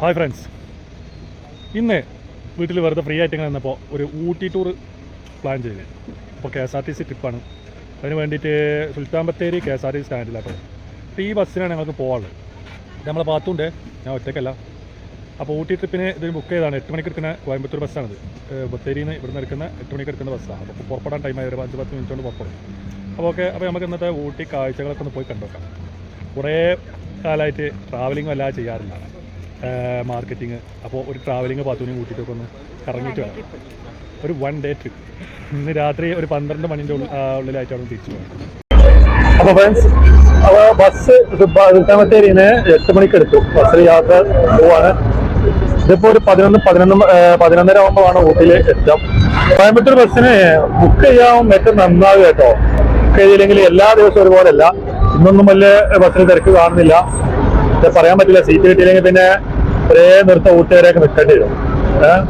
Hi friends ഇന്ന് വീട്ടിൽ വെറുതെ ഫ്രീ ആയിട്ട് ഇങ്ങനെ നിന്നപ്പോൾ ഒരു ഊട്ടി ടൂർ പ്ലാൻ ചെയ്തു. അപ്പോൾ K S R T C ട്രിപ്പാണ് അതിന് വേണ്ടിയിട്ട് Sultan Bathery K S R T C സ്റ്റാൻഡിലാട്ടോ അപ്പോൾ ഈ ബസ്സിനാണ് ഞങ്ങൾക്ക് പോകാനുള്ളത് നമ്മളെ ഭാഗത്തുണ്ട് ഞാൻ ഒറ്റയ്ക്കല്ല. അപ്പോൾ ഊട്ടി ട്രിപ്പിന് ഇത് ബുക്ക് ചെയ്താണ് എട്ട് മണിക്ക് എടുക്കുന്ന കോയമ്പത്തൂർ ബസ്സാണിത്. ബത്തേരിയിൽ നിന്ന് ഇവിടുന്ന് എടുക്കുന്ന എട്ട് മണിക്ക് എടുക്കുന്ന ബസ്സാണ് അപ്പോൾ പുറപ്പെടാൻ ടൈമായി ഒരു അഞ്ച് പത്ത് മിനിറ്റ് കൊണ്ട് പുറപ്പെടും. അപ്പോൾ ഓക്കെ അപ്പോൾ നമുക്ക് ഇന്നത്തെ ഊട്ടി കാഴ്ചകളൊക്കെ ഒന്ന് പോയി കണ്ടുവെക്കാം കുറേ കാലമായിട്ട് ട്രാവലിംഗ് വല്ലാതെ ചെയ്യാറില്ല. മാർക്കറ്റിംഗ് അപ്പോൾ ഒരു ട്രാവലിംഗ് കൂട്ടിയിട്ട് കൂട്ടിയിട്ടൊക്കെ ഒന്ന് കറങ്ങിയിട്ട് വരാം. ഒരു വൺ ഡേ ട്രിപ്പ് ഇന്ന് രാത്രി ഒരു പന്ത്രണ്ട് മണിന്റെ ഉള്ളിലായിട്ടാണ് തിരിച്ചു പോകുന്നത് അപ്പോൾ ഫ്രണ്ട്സ് അപ്പോൾ ബസ് സുൽത്താമത്തേരിന്ന് എട്ട് മണിക്ക് എടുത്തു. ബസ്സിൽ യാത്ര പോവാണ്. ഇതിപ്പോൾ ഒരു പതിനൊന്ന് പതിനൊന്ന് പതിനൊന്നര ആകുമ്പോഴാണ് ഊട്ടിയിൽ എത്താം കോയമ്പത്തൂർ ബസ്സിന് ബുക്ക് ചെയ്യാൻ ഏറ്റവും നന്നാവുക കേട്ടോ. ബുക്ക് ചെയ്തില്ലെങ്കിൽ എല്ലാ ദിവസവും ഒരുപോലെയല്ല. ഇന്നൊന്നും വലിയ ബസ്സിന് തിരക്ക് കാണുന്നില്ല. പറയാൻ പറ്റില്ല. സീറ്റ് കിട്ടിയില്ലെങ്കിൽ പിന്നെ ഒരേ നിർത്ത ഊട്ടുകാരെയൊക്കെ നിൽക്കേണ്ടി വരും. ഏഹ്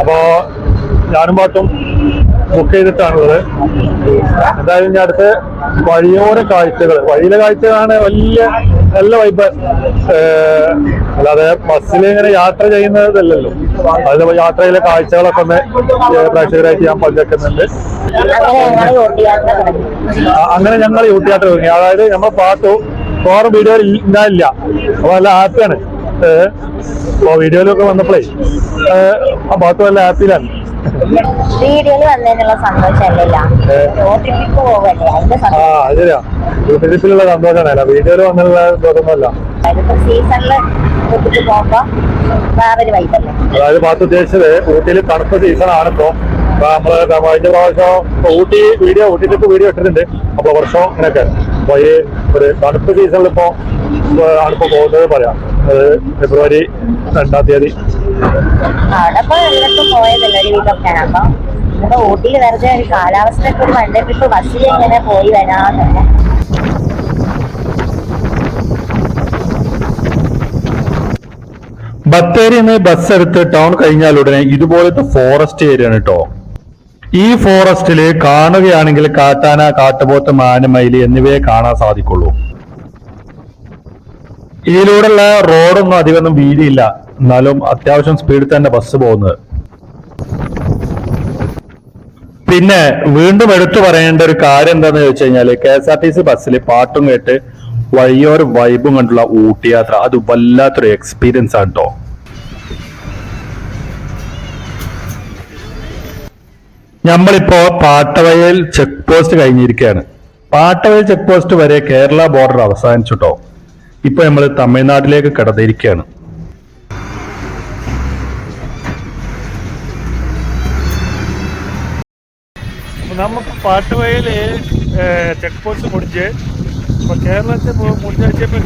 അപ്പോ ഞാനും പാട്ടും ബുക്ക് ചെയ്തിട്ടാണുള്ളത്. എന്തായാലും ഞാൻ അടുത്ത് വഴിയോര കാഴ്ചകൾ വഴിയിലെ കാഴ്ചകളാണ് വലിയ നല്ല വൈബ് അല്ലാതെ ബസ്സിൽ ഇങ്ങനെ യാത്ര ചെയ്യുന്നതല്ലല്ലോ. അതിൽ യാത്രയിലെ കാഴ്ചകളൊക്കെ ഒന്ന് പ്രേക്ഷകരായിട്ട് ഞാൻ പങ്കുവെക്കുന്നുണ്ട്. അങ്ങനെ ഞങ്ങൾ ഊട്ടിയാത്ര തുടങ്ങി. അതായത് നമ്മൾ പാട്ടു വേറെ വീഡിയോ ഉണ്ടായില്ല അപ്പൊ നല്ല ഹാപ്പിയാണ് ഏഹ് അപ്പൊ വീഡിയോയിലൊക്കെ വന്നപ്പോഴേ ആ പാട്ട് നല്ല ഹാപ്പിയിലാണ്? വീഡിയോയിൽ വന്നതിനുള്ള റോഡ് അതിന്റെ ആ ശരിയാ യൂട്ടിലിപ്പിലുള്ള സന്തോഷമാണ് വീഡിയോയിൽ വന്നുള്ള സന്തോഷമല്ല അതായത് പാട്ട് ഉദ്ദേശിച്ചത് ഊട്ടിയിൽ തണുപ്പ് സീസൺ ആണിപ്പോ അപ്പൊ നമ്മൾ കഴിഞ്ഞ പ്രാവശ്യം Ooty video Ooty trip video ഇട്ടിട്ടുണ്ട്. അപ്പൊ വർഷം ഇങ്ങനെയൊക്കെ. അപ്പൊ ഈ ഒരു തണുപ്പ് സീസണിൽ ഇപ്പൊ ആണ് ഇപ്പൊ പോകുന്നത് പറയാം. ഫെബ്രുവരി രണ്ടാം തീയതി. അവിടെ ഇപ്പൊ പോയതല്ലേ ഒരു വീക്കൊക്കെ അപ്പൊ ഇവിടെ ഊട്ടിയിൽ വെറുതെ ഒരു കാലാവസ്ഥക്ക് ഒരു വൺ ഡേ ട്രിപ്പ് ബസ്സിൽ ഇങ്ങനെ പോയി ബത്തേരിയിൽ നിന്ന് ബസ് എടുത്ത് ടൗൺ കഴിഞ്ഞാൽ ഉടനെ ഇതുപോലത്തെ ഫോറസ്റ്റ് ഏരിയ ആണ് കേട്ടോ ഈ ഫോറസ്റ്റിൽ കാണുകയാണെങ്കിൽ കാട്ടാന കാട്ടുപോത്ത് മാനമയിൽ എന്നിവയെ കാണാൻ സാധിക്കുള്ളൂ. ഇതിലൂടെയുള്ള റോഡൊന്നും അധികമൊന്നും വീതിയില്ല. എന്നാലും അത്യാവശ്യം സ്പീഡിൽ തന്നെ ബസ് പോകുന്നത്. പിന്നെ വീണ്ടും എടുത്തു പറയേണ്ട ഒരു കാര്യം എന്താന്ന് ചോദിച്ചു കഴിഞ്ഞാൽ K S R T C ബസ്സിൽ പാട്ടും കേട്ട് വഴിയോര വൈബും കണ്ടുള്ള ഊട്ടി യാത്ര അത് വല്ലാത്തൊരു എക്സ്പീരിയൻസ് ആണ് കേട്ടോ നമ്മളിപ്പോ പാട്ടവയൽ ചെക്ക് പോസ്റ്റ് കഴിഞ്ഞിരിക്കുകയാണ് പാട്ടവയൽ ചെക്ക് പോസ്റ്റ് വരെ കേരള ബോർഡർ അവസാനിച്ചു കേട്ടോ ഇപ്പൊ നമ്മൾ തമിഴ്നാട്ടിലേക്ക് കടന്നിരിക്കുകയാണ് നമുക്ക് പാട്ടുവയൽ ചെക്ക് പോസ്റ്റ് മുടിച്ച് இப்போ கேரளத்தை மு- முடிஞ்சாச்சு இப்போ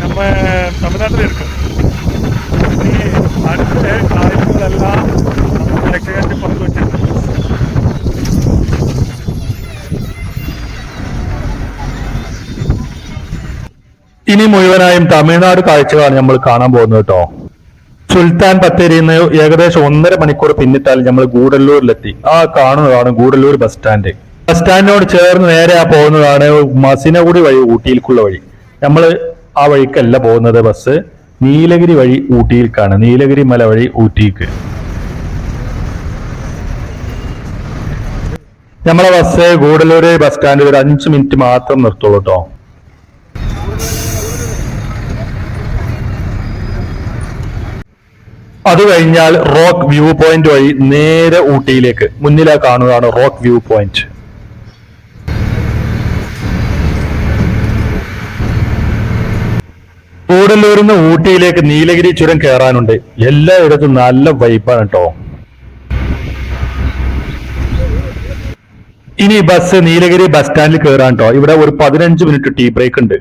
நம்ம தமிழ்நாட்டில் இருக்கு ഇനി മുഴുവനായും തമിഴ്നാട് കാഴ്ചകളാണ് നമ്മൾ കാണാൻ പോകുന്നത് കേട്ടോ. സുൽത്താൻ ബത്തേരിയിൽ നിന്ന് ഏകദേശം ഒന്നര മണിക്കൂർ പിന്നിട്ടാൽ നമ്മൾ ഗൂഡല്ലൂരിലെത്തി. ആ കാണുന്നതാണ് ഗൂഡല്ലൂർ ബസ് സ്റ്റാൻഡ്. ബസ് സ്റ്റാൻഡിനോട് ചേർന്ന് നേരെ ആ പോകുന്നതാണ് മസിനകുടി വഴി ഊട്ടിയിലേക്കുള്ള വഴി. നമ്മൾ ആ വഴിക്കല്ല പോകുന്നത് ബസ്. നീലഗിരി വഴി ഊട്ടിയിലേക്കാണ്. നീലഗിരി മല വഴി ഊട്ടിക്ക്. നമ്മളെ ബസ് ഗൂഡല്ലൂർ ബസ് സ്റ്റാൻഡിൽ ഒരു അഞ്ച് മിനിറ്റ് മാത്രം നിർത്തുള്ളൂ കേട്ടോ. അത് കഴിഞ്ഞാൽ റോക്ക് വ്യൂ പോയിന്റ് വഴി നേരെ ഊട്ടിയിലേക്ക്. മുന്നിലാ കാണുകയാണ് റോക്ക് വ്യൂ പോയിന്റ് കൂടല്ലൂരിൽ നിന്ന് ഊട്ടിയിലേക്ക് നീലഗിരി ചുരം കയറാനുണ്ട് എല്ലായിടത്തും നല്ല വൈബാണ് കേട്ടോ ഇനി ബസ് നീലഗിരി ബസ് സ്റ്റാൻഡിൽ കയറാൻ കേട്ടോ ഇവിടെ ഒരു പതിനഞ്ച് മിനിറ്റ് ടീ ബ്രേക്ക് ഉണ്ട്.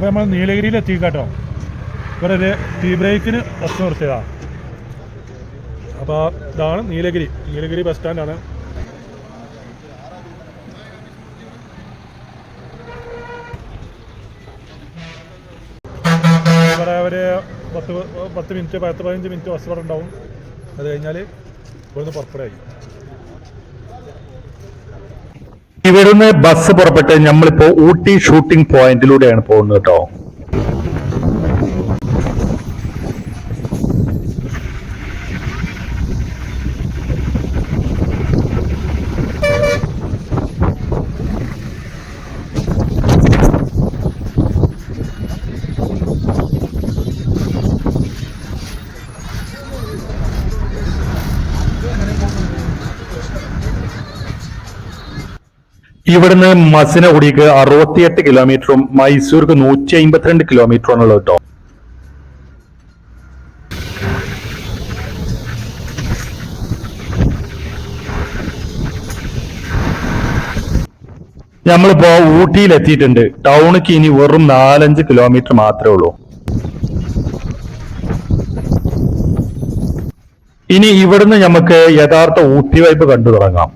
അപ്പോൾ നമ്മൾ നീലഗിരിയിൽ കേട്ടോ ഇവിടെ ഒരു ടീ ബ്രേക്കിന് ബസ് നിർത്തിയതാണ് അപ്പോൾ ഇതാണ് നീലഗിരി. നീലഗിരി ബസ് സ്റ്റാൻഡാണ്. ഇവിടെ ഒരു പത്ത് പത്ത് മിനിറ്റ് പത്ത് പതിനഞ്ച് മിനിറ്റ് ബസ് ഇവിടെ ഉണ്ടാവും. അത് കഴിഞ്ഞാൽ ഇവിടുന്ന് പുറപ്പെടായി ഇവിടുന്ന് ബസ് പുറപ്പെട്ട് നമ്മളിപ്പോ ഊട്ടി ഷൂട്ടിംഗ് പോയിന്റിലൂടെയാണ് പോകുന്നത് കേട്ടോ. ഇവിടുന്ന് മസിനഗുഡിക്ക് അറുപത്തിയെട്ട് കിലോമീറ്ററും മൈസൂർക്ക് നൂറ്റി അമ്പത്തിരണ്ട് കിലോമീറ്ററും ഉള്ളത് കേട്ടോ. നമ്മളിപ്പോ ഊട്ടിയിൽ എത്തിയിട്ടുണ്ട് ടൗണിക്ക് ഇനി വെറും നാലഞ്ച് കിലോമീറ്റർ മാത്രമേ ഉള്ളൂ. ഇനി ഇവിടുന്ന് നമുക്ക് യഥാർത്ഥ ഊട്ടി വൈബ് കണ്ടു തുടങ്ങാം.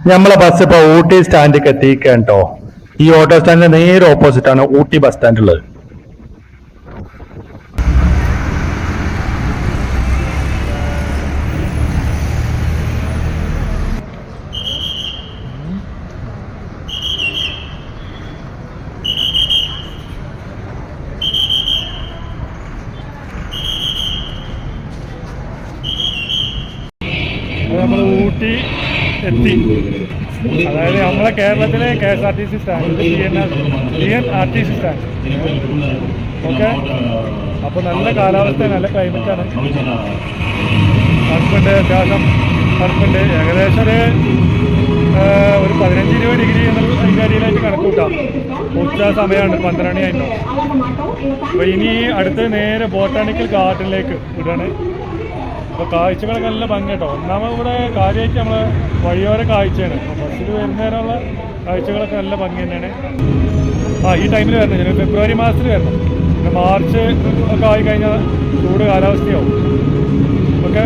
നമ്മളെ ബസ് ഇപ്പൊ ഊട്ടി സ്റ്റാൻഡിലേക്ക് എത്തിക്കേണ്ടോ ഈ ഓട്ടോ സ്റ്റാൻഡിന്റെ നേരെ ഓപ്പോസിറ്റ് ആണ് ഊട്ടി ബസ് സ്റ്റാൻഡ് ഉള്ളത് നമ്മൾ ഊട്ടി എത്തി അതായത് നമ്മളെ കേരളത്തിലെ K S R T C stand T N T N R T C stand okay? അപ്പോൾ നല്ല കാലാവസ്ഥ നല്ല ക്ലൈമറ്റാണ് തണുപ്പുണ്ട് അത്യാവശ്യം തണുപ്പുണ്ട്. ഏകദേശം ഒരു ഒരു പതിനഞ്ച് ഇരുപത് ഡിഗ്രി എന്നുള്ള കാര്യമായിട്ട് അടിയിലായിട്ട് കണക്ക് കൂട്ടാം. ഉച്ച സമയമാണ് പന്ത്രണ്ട് മണി ആയിട്ടുണ്ടോ അപ്പോൾ ഇനി അടുത്ത് നേരെ ബോട്ടാണിക്കൽ ഗാർഡനിലേക്ക് വിടുകയാണ്. അപ്പോൾ കാഴ്ചകളൊക്കെ നല്ല ഭംഗി കേട്ടോ ഒന്നാമത് ഇവിടെ കാര്യമായിട്ട് നമ്മൾ വഴിയോര കാഴ്ചയാണ്. ബസ്സിൽ വരുന്നതിനുള്ള കാഴ്ചകളൊക്കെ നല്ല ഭംഗി തന്നെയാണ്. ആ ഈ ടൈമിൽ വരണം. ഞാൻ ഫെബ്രുവരി മാസത്തിൽ വരണം. പിന്നെ മാർച്ച് ഒക്കെ ആയി കഴിഞ്ഞാൽ ചൂട് കാലാവസ്ഥയാവും. ഓക്കെ?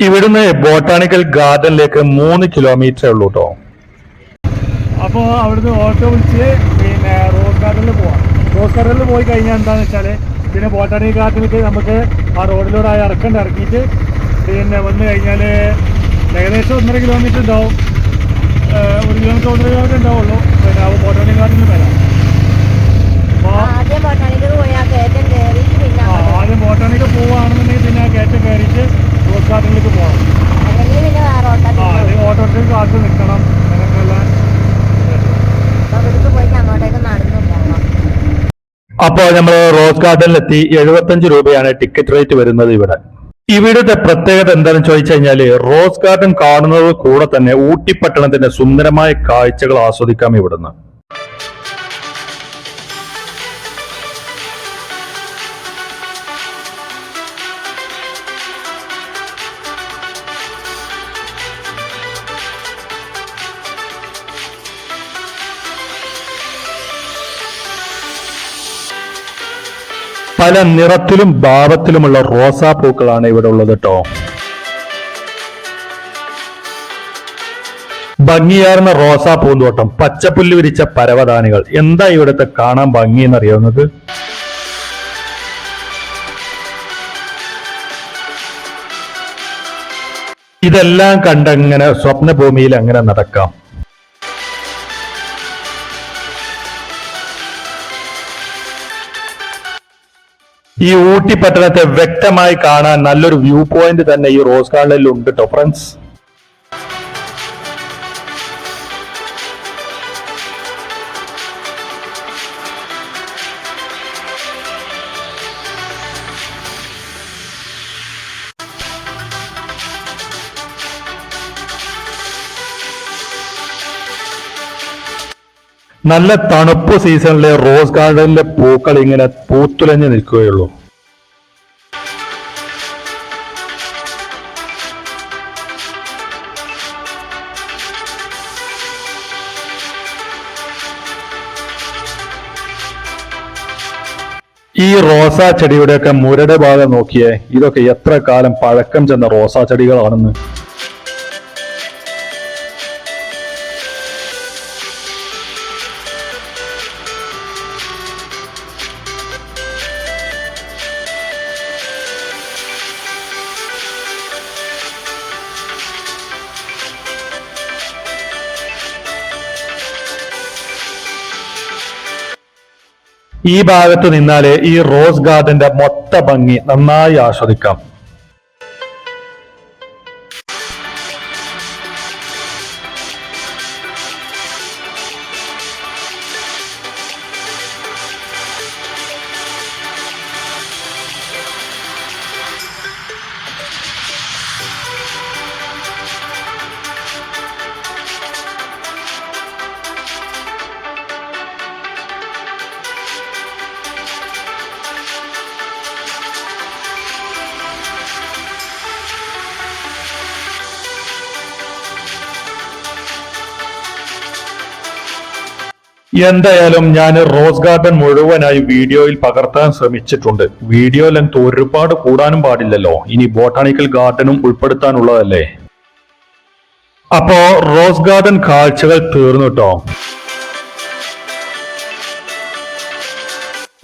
ഇവിടുന്ന് ബോട്ടാണിക്കൽ ഗാർഡനിലേക്ക് മൂന്ന് കിലോമീറ്റർ ഉള്ളൂ കേട്ടോ അപ്പോൾ അവിടുന്ന് ഓട്ടോ വിളിച്ച് പിന്നെ റോസ് ഗാർഡനിൽ പോവാം. റോസ് ഗാർഡനിൽ പോയി കഴിഞ്ഞാൽ എന്താണെന്ന് വെച്ചാൽ പിന്നെ ബോട്ടാണി ഗാർഡനിലേക്ക് നമുക്ക് ആ റോഡിലൂടെ ആ ഇറക്കണ്ട് ഇറക്കിയിട്ട് പിന്നെ വന്നു കഴിഞ്ഞാൽ ഏകദേശം ഒന്നര കിലോമീറ്റർ ഉണ്ടാവും. ഒരു കിലോമീറ്റർ ഒന്നര കിലോമീറ്റർ ഉണ്ടാവുള്ളൂ. പിന്നെ ആ ബോട്ടാണി ഗാർഡനിൽ വരാം. അപ്പോൾ ആദ്യം ബൊട്ടാണിക്കൽ പോയി ആ കയറ്റം കയറി പിന്നെ ആ അങ്ങോട്ട് ആദ്യം ബോട്ടാണിക്ക് പോവുകയാണെന്നുണ്ടെങ്കിൽ പിന്നെ ആ കയറ്റം കയറിയിട്ട് റോസ് ഗാർഡനിലേക്ക് പോകാം അല്ലെങ്കിൽ പിന്നെ വേറെ ഓട്ടോ ആ അല്ലെങ്കിൽ ഓട്ടോറിക്ഷ കാത്ത് നിൽക്കണം അങ്ങനെയൊക്കെയുള്ള അപ്പൊ ഇവിടേക്ക് പോയിട്ട് അങ്ങോട്ടേക്ക് നടന്നു പോകണം അപ്പോ നമ്മൾ റോസ് ഗാർഡനിലെത്തി. എഴുപത്തഞ്ച് രൂപയാണ് ടിക്കറ്റ് റേറ്റ് വരുന്നത് ഇവിടെ. ഇവിടുത്തെ പ്രത്യേകത എന്താണെന്ന് ചോദിച്ചു കഴിഞ്ഞാൽ റോസ് ഗാർഡൻ കാണുന്നത് കൂടെ തന്നെ ഊട്ടി പട്ടണത്തിന്റെ സുന്ദരമായ കാഴ്ചകൾ ആസ്വദിക്കാം ഇവിടുന്ന്. പല നിറത്തിലും ഭാവത്തിലുമുള്ള റോസാപ്പൂക്കളാണ് ഇവിടെ ഉള്ളത് കേട്ടോ ഭംഗിയാർന്ന റോസാ പൂന്തോട്ടം പച്ചപ്പുല്ല് വിരിച്ച പരവതാനികൾ. എന്താ ഇവിടുത്തെ കാണാൻ ഭംഗി എന്നറിയാവുന്നത് ഇതെല്ലാം കണ്ടങ്ങനെ സ്വപ്നഭൂമിയിൽ അങ്ങനെ നടക്കാം. ഈ ഊട്ടി പട്ടണത്തെ വ്യക്തമായി കാണാൻ നല്ലൊരു വ്യൂ പോയിന്റ് തന്നെ ഈ റോസ് ഗാർഡനിൽ ഉണ്ട് കേട്ടോ ഫ്രണ്ട്സ് നല്ല തണുപ്പ് സീസണിലെ റോസ് ഗാർഡനിലെ പൂക്കൾ ഇങ്ങനെ പൂത്തുലഞ്ഞു നിൽക്കുകയുള്ളൂ. ഈ റോസാ ചെടിയുടെയൊക്കെ മുരടെ ഭാഗം നോക്കിയേ ഇതൊക്കെ എത്ര കാലം പഴക്കം ചെന്ന റോസാ ചെടികളാണെന്ന്. ഈ ഭാഗത്ത് നിന്നാലേ ഈ റോസ് ഗാർഡന്റെ മൊത്ത ഭംഗി നന്നായി ആസ്വദിക്കാം. എന്തായാലും ഞാൻ റോസ് ഗാർഡൻ മുഴുവനായി വീഡിയോയിൽ പകർത്താൻ ശ്രമിച്ചിട്ടുണ്ട്. വീഡിയോ ലെങ്ത് ഒരുപാട് കൂടാനും പാടില്ലല്ലോ. ഇനി ബോട്ടാണിക്കൽ ഗാർഡനും ഉൾപ്പെടുത്താനുള്ളതല്ലേ? അപ്പോ റോസ് ഗാർഡൻ കാഴ്ചകൾ തീർന്നു കേട്ടോ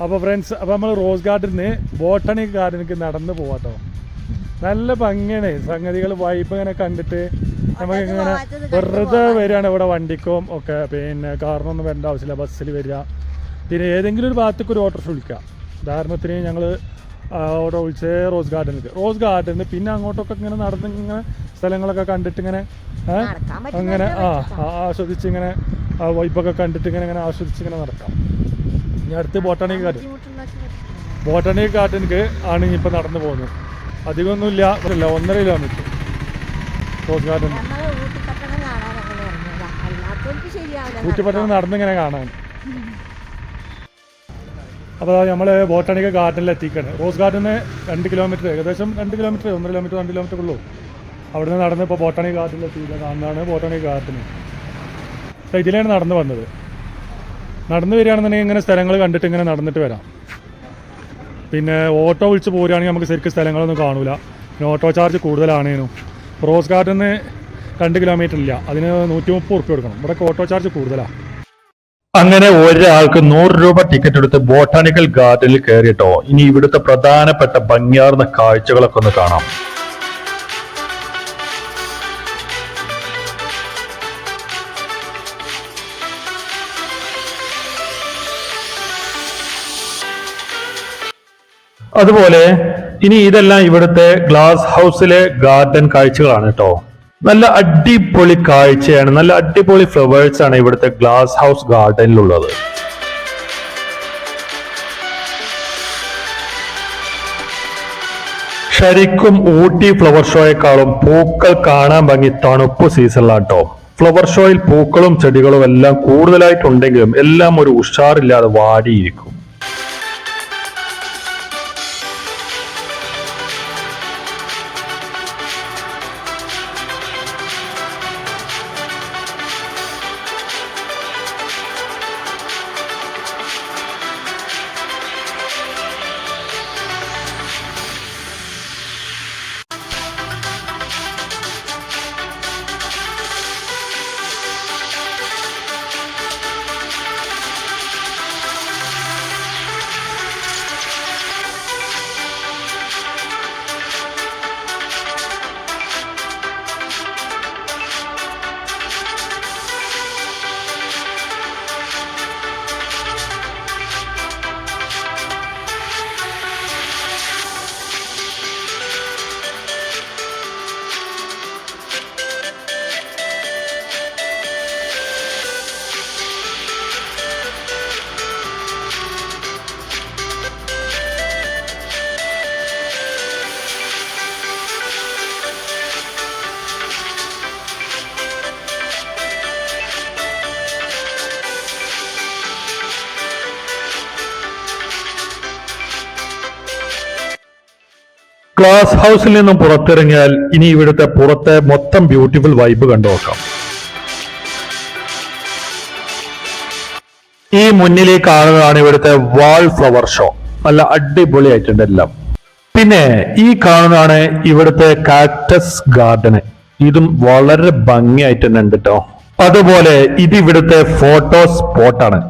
അപ്പോൾ ഫ്രണ്ട്സ് അപ്പോൾ നമ്മൾ റോസ് ഗാർഡനിന്ന് ബോട്ടണിക് ഗാർഡനിലേക്ക് നടന്നു പോവാട്ടോ നല്ല ഭംഗിയാണ്. സംഗതികൾ വൈപ്പ് ഇങ്ങനെ കണ്ടിട്ട് നമുക്ക് ഇങ്ങനെ വെറുതെ വരികയാണ് ഇവിടെ വണ്ടിക്കും ഒക്കെ. പിന്നെ കാറിനൊന്നും വരേണ്ട ആവശ്യമില്ല ബസ്സിൽ വരിക. പിന്നെ ഏതെങ്കിലും ഒരു ഭാഗത്തേക്ക് ഒരു ഓട്ടോ വിളിക്കുക. ഉദാഹരണത്തിന് ഞങ്ങൾ ഓട്ടോ വിളിച്ച് റോസ് ഗാർഡനിലേക്ക്. റോസ് ഗാർഡനിൽ പിന്നെ അങ്ങോട്ടൊക്കെ ഇങ്ങനെ നടന്ന് ഇങ്ങനെ സ്ഥലങ്ങളൊക്കെ കണ്ടിട്ട് ഇങ്ങനെ അങ്ങനെ ആ ആസ്വദിച്ച് ഇങ്ങനെ വൈബൊക്കെ കണ്ടിട്ട് ഇങ്ങനെ ഇങ്ങനെ ആസ്വദിച്ച് ഇങ്ങനെ നടക്കാം. ഇനി അടുത്ത് ബോട്ടാണിക് ഗാർഡൻ. ബോട്ടണിക് ഗാർഡനിക്ക് ആണ് ഇനിയിപ്പോൾ നടന്നു പോകുന്നത്. അധികമൊന്നുമില്ല ഒന്നര കിലോമീറ്റർ റോസ് ഗാർഡൻ ഊട്ടിപ്പട്ടണം നടന്നിങ്ങനെ കാണാൻ. അപ്പോൾ നമ്മൾ ബോട്ടാണിക്കൽ ഗാർഡനിൽ എത്തിക്കാണ് റോസ് ഗാർഡന് രണ്ട് കിലോമീറ്റർ ഏകദേശം രണ്ട് കിലോമീറ്റർ ഒന്നര കിലോമീറ്റർ രണ്ട് കിലോമീറ്റർ ഉള്ളൂ. അവിടുന്ന് നടന്ന് ഇപ്പോൾ ബോട്ടാണിക് ഗാർഡനിൽ എത്തിയില്ല കാണുന്നതാണ് ബോട്ടാണിക് ഗാർഡന്. അപ്പോൾ ഇതിലാണ് നടന്നു വന്നത്. നടന്നു വരികയാണെന്നുണ്ടെങ്കിൽ ഇങ്ങനെ സ്ഥലങ്ങൾ കണ്ടിട്ട് ഇങ്ങനെ നടന്നിട്ട് വരാം. പിന്നെ ഓട്ടോ വിളിച്ച് പോരുകയാണെങ്കിൽ നമുക്ക് ശരിക്കും സ്ഥലങ്ങളൊന്നും കാണൂല. പിന്നെ ഓട്ടോ ചാർജ് കൂടുതലാണേനും. റോസ് നിന്ന് രണ്ട് കിലോമീറ്റർ ഇല്ല അതിന് നൂറ്റി മുപ്പത് ഉറുപ്പ്യ കൊടുക്കണം. ഇവിടെ ഓട്ടോ ചാർജ് കൂടുതലാണ് അങ്ങനെ ഒരാൾക്ക് നൂറ് രൂപ ടിക്കറ്റ് എടുത്ത് ബോട്ടാണിക്കൽ ഗാർഡനിൽ കയറിയിട്ടോ ഇനി ഇവിടുത്തെ പ്രധാനപ്പെട്ട ഭംഗിയാർന്ന കാഴ്ചകളൊക്കെ ഒന്ന് കാണാം. അതുപോലെ ഇനി ഇതെല്ലാം ഇവിടുത്തെ ഗ്ലാസ് ഹൗസിലെ ഗാർഡൻ കാഴ്ചകളാണ് കേട്ടോ നല്ല അടിപൊളി കാഴ്ചയാണ് നല്ല അടിപൊളി ഫ്ലവേഴ്സ് ആണ് ഇവിടുത്തെ ഗ്ലാസ് ഹൗസ് ഗാർഡനിലുള്ളത് ശരിക്കും ഊട്ടി ഫ്ലവർ ഷോയെക്കാളും പൂക്കൾ കാണാൻ ഭംഗി തണുപ്പ് സീസണിലാട്ടോ ഫ്ലവർ ഷോയിൽ പൂക്കളും ചെടികളും എല്ലാം കൂടുതലായിട്ടുണ്ടെങ്കിലും എല്ലാം ഒരു ഉഷാറില്ലാതെ വാടിയിരിക്കും. ഗ്ലാസ് ഹൗസിൽ നിന്നും പുറത്തിറങ്ങിയാൽ ഇനി ഇവിടുത്തെ പുറത്തെ മൊത്തം ബ്യൂട്ടിഫുൾ വൈബ് കണ്ടു നോക്കാം. ഈ മുന്നിലേ കാണുന്നതാണ് ഇവിടുത്തെ വാൾ ഫ്ലവർ ഷോ നല്ല അടിപൊളിയായിട്ടുണ്ട് എല്ലാം. പിന്നെ ഈ കാണുന്നതാണ് ഇവിടുത്തെ കാക്ടസ് ഗാർഡന് ഇതും വളരെ ഭംഗിയായിട്ട് തന്നെ ഉണ്ട് കേട്ടോ അതുപോലെ ഇത് ഇവിടുത്തെ ഫോട്ടോ സ്പോട്ടാണ്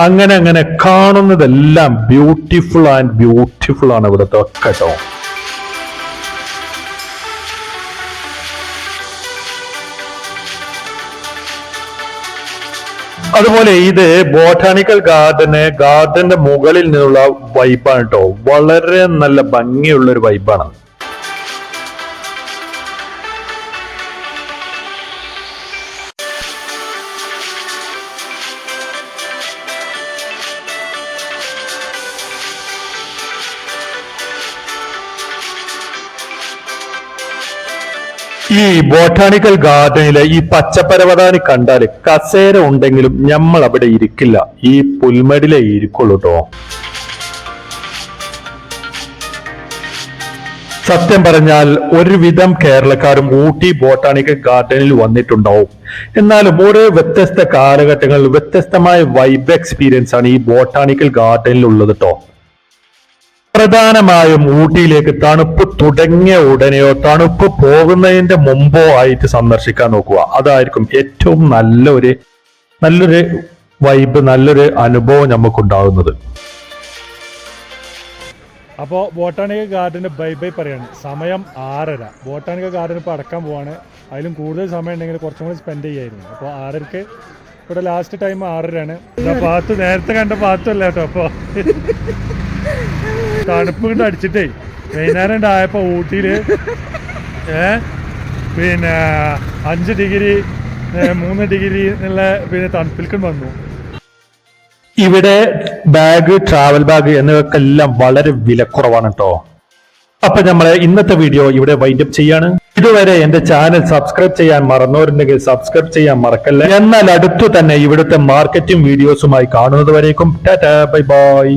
അങ്ങനെ അങ്ങനെ കാണുന്നതെല്ലാം ബ്യൂട്ടിഫുൾ ആൻഡ് ബ്യൂട്ടിഫുൾ ആണ് ഇവിടുത്തെ കേട്ടോ അതുപോലെ ഇത് ബോട്ടാണിക്കൽ ഗാർഡന് ഗാർഡന്റെ മുകളിൽ നിന്നുള്ള വൈബാണ് കേട്ടോ വളരെ നല്ല ഭംഗിയുള്ള ഒരു വൈബാണ് ഈ ബോട്ടാണിക്കൽ ഗാർഡനിലെ ഈ പച്ചപ്പരവതാനി കണ്ടാൽ കസേര ഉണ്ടെങ്കിലും നമ്മൾ അവിടെ ഇരിക്കില്ല. ഈ പുൽമടിലേ ഇരിക്കുള്ളൂ കേട്ടോ സത്യം പറഞ്ഞാൽ ഒരുവിധം കേരളക്കാരും ഊട്ടി ബോട്ടാണിക്കൽ ഗാർഡനിൽ വന്നിട്ടുണ്ടാവും. എന്നാലും ഓരോ വ്യത്യസ്ത കാലഘട്ടങ്ങളിൽ വ്യത്യസ്തമായ വൈബ് എക്സ്പീരിയൻസ് ആണ് ഈ ബോട്ടാണിക്കൽ ഗാർഡനിൽ ഉള്ളത് കേട്ടോ പ്രധാനമായും ഊട്ടിയിലേക്ക് തണുപ്പ് തുടങ്ങിയ ഉടനെയോ തണുപ്പ് പോകുന്നതിന്റെ മുമ്പോ ആയിട്ട് സന്ദർശിക്കാൻ നോക്കുക. അതായിരിക്കും ഏറ്റവും നല്ലൊരു നല്ലൊരു വൈബ് നല്ലൊരു അനുഭവം നമുക്ക് നമുക്കുണ്ടാകുന്നത്. അപ്പോൾ ബോട്ടാണിക്കൽ ഗാർഡന് ബൈ ബൈ പറയാണ്. സമയം ആറര. ബോട്ടാണിക്കൽ ഗാർഡൻ ഇപ്പോൾ അടക്കാൻ പോവാണ്. അതിലും കൂടുതൽ സമയം ഉണ്ടെങ്കിൽ കുറച്ചും കൂടി സ്പെൻഡ് ചെയ്യായിരുന്നു. അപ്പോൾ ആറരക്ക് ഇവിടെ ലാസ്റ്റ് ടൈം ആറരയാണ്. പാത്ത് നേരത്തെ കണ്ട പാത്തല്ല കേട്ടോ അപ്പോൾ തണുപ്പ് കൊണ്ട് അടിച്ചിട്ടേ വൈകുന്നേരം ഉണ്ടായപ്പോൾ ഏ? പിന്നെ അഞ്ച് ഡിഗ്രി മൂന്ന് ഡിഗ്രി എന്നുള്ള പിന്നെ തണുപ്പിൽക്കും വന്നു. ഇവിടെ ബാഗ് ട്രാവൽ ബാഗ് എന്നിവയൊക്കെ എല്ലാം വളരെ വിലക്കുറവാണ് കേട്ടോ അപ്പൊ നമ്മളെ ഇന്നത്തെ വീഡിയോ ഇവിടെ വൈൻഡ് അപ്പ് ചെയ്യാണ്. ഇതുവരെ എന്റെ ചാനൽ സബ്സ്ക്രൈബ് ചെയ്യാൻ മറന്നവരുണ്ടെങ്കിൽ സബ്സ്ക്രൈബ് ചെയ്യാൻ മറക്കല്ലേ? എന്നാൽ അടുത്തു തന്നെ ഇവിടുത്തെ മാർക്കറ്റിംഗ് വീഡിയോസുമായി കാണുന്നത് വരേക്കും. Tata bye bye.